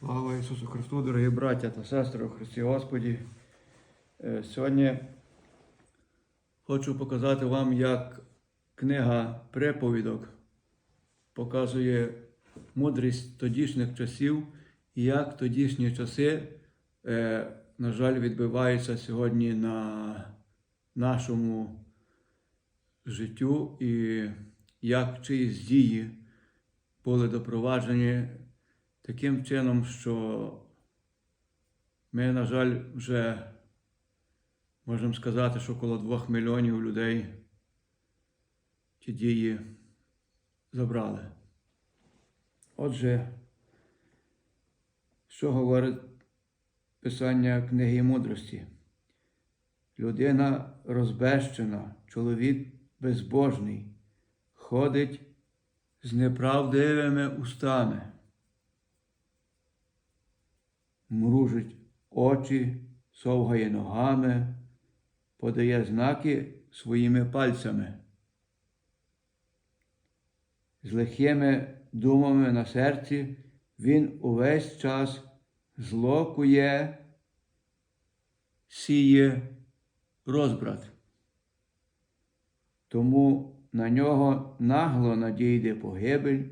Слава Ісусу Христу, дорогі браття та сестри у Христі Господі. Е, Сьогодні хочу показати вам, як книга приповідок показує мудрість тодішніх часів і як тодішні часи, е, на жаль, відбиваються сьогодні на нашому життю і як чиїсь дії були допроваджені таким чином, що ми, на жаль, вже можемо сказати, що коло двох мільйонів людей ті дії забрали. Отже, що говорить писання книги мудрості? Людина розбещена, чоловік безбожний, ходить з неправдивими устами мружить очі, совгає ногами, подає знаки своїми пальцями. З лихими думами на серці він увесь час злокує, сіє розбрат. Тому на нього нагло надійде погибель,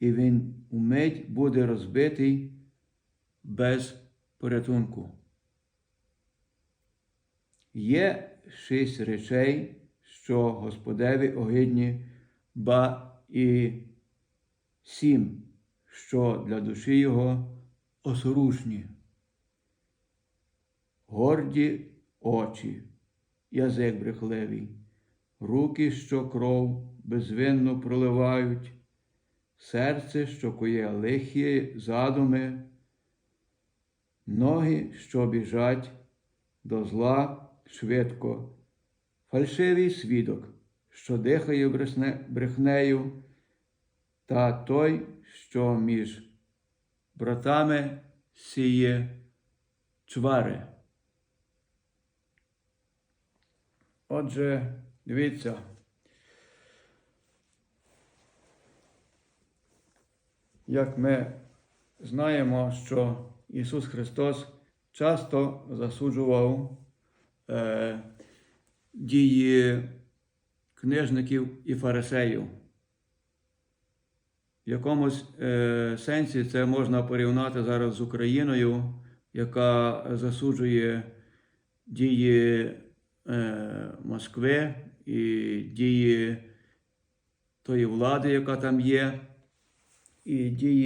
і він умить буде розбитий без порятунку. Є шість речей, що Господеві огидні, ба і сім, що для душі його осорушні. Горді очі, язик брехливий, руки, що кров безвинно проливають, серце, що кує лихі задуми, ноги, що біжать до зла швидко, фальшивий свідок, що дихає брехнею, та той, що між братами сіє чвари. Отже, дивіться. Як ми знаємо, що Ісус Христос часто засуджував е, дії книжників і фарисеїв. В якомусь е, сенсі це можна порівняти зараз з Україною, яка засуджує дії е, Москви і дії тої влади, яка там є, і дії.